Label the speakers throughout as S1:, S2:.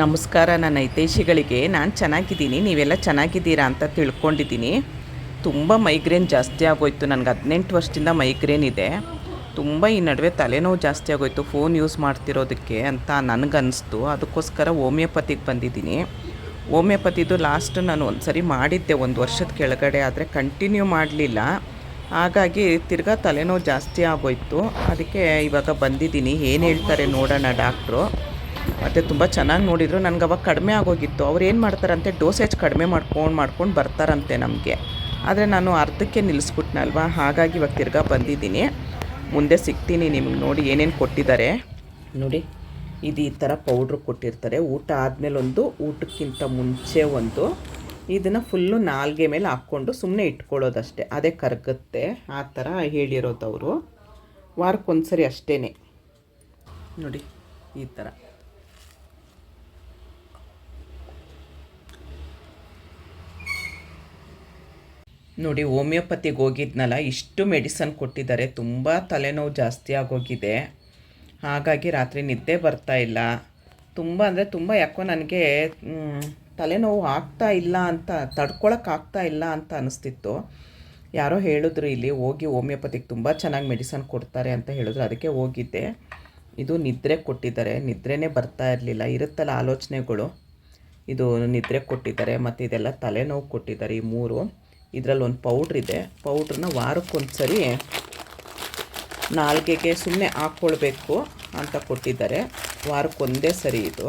S1: ನಮಸ್ಕಾರ, ನನ್ನ ಹಿತೈಷಿಗಳಿಗೆ. ನಾನು ಚೆನ್ನಾಗಿದ್ದೀನಿ, ನೀವೆಲ್ಲ ಚೆನ್ನಾಗಿದ್ದೀರಾ ಅಂತ ತಿಳ್ಕೊಂಡಿದ್ದೀನಿ. ತುಂಬ ಮೈಗ್ರೇನ್ ಜಾಸ್ತಿ ಆಗೋಯ್ತು. ನನಗೆ ಹದಿನೆಂಟು ವರ್ಷದಿಂದ ಮೈಗ್ರೇನ್ ಇದೆ. ತುಂಬ ಈ ನಡುವೆ ತಲೆನೋವು ಜಾಸ್ತಿ ಆಗೋಯ್ತು. ಫೋನ್ ಯೂಸ್ ಮಾಡ್ತಿರೋದಕ್ಕೆ ಅಂತ ನನಗನ್ನಿಸ್ತು ಅದಕ್ಕೋಸ್ಕರ ಹೋಮಿಯೋಪತಿಗೆ ಬಂದಿದ್ದೀನಿ. ಹೋಮಿಯೋಪತಿದು ಲಾಸ್ಟ್ ನಾನು ಒಂದು ಸರಿ ಮಾಡಿದ್ದೆ, ಒಂದು ವರ್ಷದ ಕೆಳಗಡೆ. ಆದರೆ ಕಂಟಿನ್ಯೂ ಮಾಡಲಿಲ್ಲ. ಹಾಗಾಗಿ ತಿರ್ಗಾ ತಲೆನೋವು ಜಾಸ್ತಿ ಆಗೋಯ್ತು. ಅದಕ್ಕೆ ಇವಾಗ ಬಂದಿದ್ದೀನಿ. ಏನು ಹೇಳ್ತಾರೆ ನೋಡೋಣ ಡಾಕ್ಟ್ರು. ಮತ್ತು ತುಂಬ ಚೆನ್ನಾಗಿ ನೋಡಿದರು. ನನಗೆ ಅವಾಗ ಕಡಿಮೆ ಆಗೋಗಿತ್ತು. ಅವ್ರು ಏನು ಮಾಡ್ತಾರಂತೆ? ಡೋಸೇಜ್ ಕಡಿಮೆ ಮಾಡ್ಕೊಂಡು ಮಾಡ್ಕೊಂಡು ಬರ್ತಾರಂತೆ ನಮಗೆ. ಆದರೆ ನಾನು ಅರ್ಧಕ್ಕೆ ನಿಲ್ಲಿಸ್ಬಿಟ್ನಲ್ವ ಹಾಗಾಗಿ ಇವಾಗ ತಿರ್ಗಾ ಬಂದಿದ್ದೀನಿ. ಮುಂದೆ ಸಿಗ್ತೀನಿ ನಿಮ್ಗೆ ನೋಡಿ ಏನೇನು ಕೊಟ್ಟಿದ್ದಾರೆ. ನೋಡಿ, ಇದು ಈ ಥರ ಪೌಡ್ರ್ ಕೊಟ್ಟಿರ್ತಾರೆ. ಊಟ ಆದಮೇಲೆ ಒಂದು ಊಟಕ್ಕಿಂತ ಮುಂಚೆ ಒಂದು ಇದನ್ನು ಫುಲ್ಲು ನಾಲ್ಗೆ ಮೇಲೆ ಹಾಕ್ಕೊಂಡು ಸುಮ್ಮನೆ ಇಟ್ಕೊಳ್ಳೋದಷ್ಟೇ. ಅದೇ ಕರಗುತ್ತೆ. ಆ ಥರ ಹೇಳಿರೋದು ಅವರು. ವಾರಕ್ಕೊಂದ್ಸರಿ ಅಷ್ಟೇ ನೋಡಿ, ಈ ಥರ ನೋಡಿ, ಹೋಮಿಯೋಪತಿಗೆ ಹೋಗಿದ್ನಲ್ಲ, ಇಷ್ಟು ಮೆಡಿಸನ್ ಕೊಟ್ಟಿದ್ದಾರೆ, ತುಂಬ ತಲೆನೋವು ಜಾಸ್ತಿ ಆಗೋಗಿದೆ. ಹಾಗಾಗಿ ರಾತ್ರಿ ನಿದ್ದೆ ಬರ್ತಾ ಇಲ್ಲ. ತುಂಬ ಅಂದರೆ ತುಂಬ ಯಾಕೋ ನನಗೆ ತಲೆನೋವು ಆಗ್ತಾ ಇಲ್ಲ ಅಂತ ತಡ್ಕೊಳಕ್ಕೆ ಆಗ್ತಾ ಇಲ್ಲ ಅಂತ ಅನಿಸ್ತಿತ್ತು. ಯಾರೋ ಹೇಳಿದ್ರು ಇಲ್ಲಿ, ಹೋಗಿ ಹೋಮಿಯೋಪತಿಗೆ ತುಂಬ ಚೆನ್ನಾಗಿ ಮೆಡಿಸನ್ ಕೊಡ್ತಾರೆ ಅಂತ ಹೇಳಿದ್ರು, ಅದಕ್ಕೆ ಹೋಗಿದ್ದೆ. ಇದು ನಿದ್ರೆ ಕೊಟ್ಟಿದ್ದಾರೆ, ನಿದ್ರೆನೇ ಬರ್ತಾ ಇರಲಿಲ್ಲ, ಇರುತ್ತಲ್ಲ ಆಲೋಚನೆಗಳು. ಇದು ನಿದ್ರೆ ಕೊಟ್ಟಿದ್ದಾರೆ, ಮತ್ತು ಇದೆಲ್ಲ ತಲೆನೋವು ಕೊಟ್ಟಿದ್ದಾರೆ ಈ ಮೂರು. ಇದರಲ್ಲಿ ಒಂದು ಪೌಡ್ರ್ ಇದೆ. ಪೌಡ್ರನ್ನ ವಾರಕ್ಕೊಂದು ಸರಿ ನಾಲ್ಗೆಗೆ ಸುಮ್ಮನೆ ಹಾಕ್ಕೊಳ್ಬೇಕು ಅಂತ ಕೊಟ್ಟಿದ್ದಾರೆ. ವಾರಕ್ಕೊಂದೇ ಸರಿ ಇದು.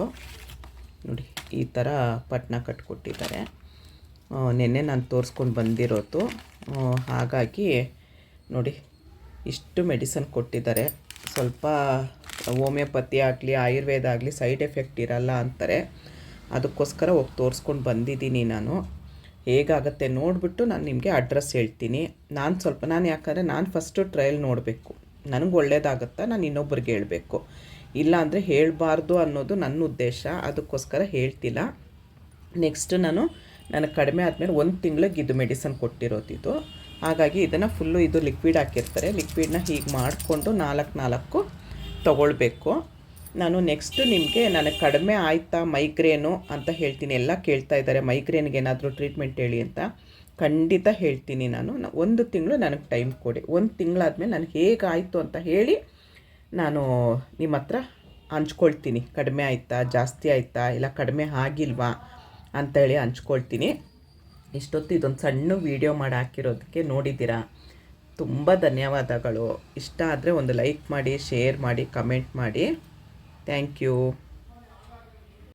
S1: ನೋಡಿ, ಈ ಥರ ಪಟ್ನ ಕಟ್ಕೊಟ್ಟಿದ್ದಾರೆ. ನಿನ್ನೆ ನೆನ್ನೆ ನಾನು ತೋರಿಸ್ಕೊಂಡು ಬಂದಿರೋದು. ಹಾಗಾಗಿ ನೋಡಿ, ಇಷ್ಟು ಮೆಡಿಸನ್ ಕೊಟ್ಟಿದ್ದಾರೆ. ಸ್ವಲ್ಪ ಹೋಮಿಯೋಪತಿ ಆಗಲಿ, ಆಯುರ್ವೇದ ಆಗಲಿ, ಸೈಡ್ ಎಫೆಕ್ಟ್ ಇರಲ್ಲ ಅಂತಾರೆ. ಅದಕ್ಕೋಸ್ಕರ ಹೋಗಿ ತೋರಿಸ್ಕೊಂಡು ಬಂದಿದ್ದೀನಿ ನಾನು. ಹೇಗಾಗತ್ತೆ ನೋಡಿಬಿಟ್ಟು ನಾನು ನಿಮಗೆ ಅಡ್ರೆಸ್ ಹೇಳ್ತೀನಿ. ನಾನು ಸ್ವಲ್ಪ, ನಾನು ಯಾಕಂದರೆ ನಾನು ಫಸ್ಟು ಟ್ರಯಲ್ ನೋಡಬೇಕು. ನನಗೆ ಒಳ್ಳೇದಾಗುತ್ತಾ ನಾನು ಇನ್ನೊಬ್ರಿಗೆ ಹೇಳಬೇಕು. ಇಲ್ಲ ಅಂದರೆ ಹೇಳಬಾರ್ದು ಅನ್ನೋದು ನನ್ನ ಉದ್ದೇಶ, ಅದಕ್ಕೋಸ್ಕರ ಹೇಳ್ತಿಲ್ಲ. ನೆಕ್ಸ್ಟ್ ನಾನು ನನಗೆ ಕಡಿಮೆ ಆದಮೇಲೆ ಒಂದು ತಿಂಗಳಿಗೆ ಇದು ಮೆಡಿಸನ್ ಕೊಟ್ಟಿರೋದಿದು ಹಾಗಾಗಿ ಇದನ್ನು ಫುಲ್ಲು ಇದು ಲಿಕ್ವಿಡ್ ಹಾಕಿರ್ತಾರೆ. ಲಿಕ್ವಿಡ್ನ ಹೀಗೆ ಮಾಡಿಕೊಂಡು ನಾಲ್ಕು ನಾಲ್ಕು ತಗೊಳ್ಬೇಕು. ನಾನು ನೆಕ್ಸ್ಟು ನಿಮಗೆ ನನಗೆ ಕಡಿಮೆ ಆಯಿತಾ ಮೈಗ್ರೇನು ಅಂತ ಹೇಳ್ತೀನಿ. ಎಲ್ಲ ಕೇಳ್ತಾ ಇದ್ದಾರೆ. ಮೈಗ್ರೇನ್ಗೆ ಏನಾದರೂ ಟ್ರೀಟ್ಮೆಂಟ್ ಹೇಳಿ ಅಂತ ಖಂಡಿತ ಹೇಳ್ತೀನಿ ನಾನು. ಒಂದು ತಿಂಗಳು ನನಗೆ ಟೈಮ್ ಕೊಡಿ. ಒಂದು ತಿಂಗಳಾದಮೇಲೆ ನನಗೆ ಹೇಗಾಯಿತು ಅಂತ ಹೇಳಿ ನಾನು ನಿಮ್ಮ ಹತ್ರ ಹಂಚ್ಕೊಳ್ತೀನಿ. ಕಡಿಮೆ ಆಯಿತಾ, ಜಾಸ್ತಿ ಆಯಿತಾ, ಇಲ್ಲ ಕಡಿಮೆ ಆಗಿಲ್ವಾ ಅಂತೇಳಿ ಹಂಚ್ಕೊಳ್ತೀನಿ. ಇಷ್ಟೊತ್ತು ಇದೊಂದು ಸಣ್ಣ ವೀಡಿಯೋ ಮಾಡಿ ಹಾಕಿರೋದಕ್ಕೆ ನೋಡಿದ್ದೀರಾ? ತುಂಬ ಧನ್ಯವಾದಗಳು. ಇಷ್ಟ ಆದರೆ ಒಂದು ಲೈಕ್ ಮಾಡಿ ಶೇರ್ ಮಾಡಿ ಕಮೆಂಟ್ ಮಾಡಿ. thank you.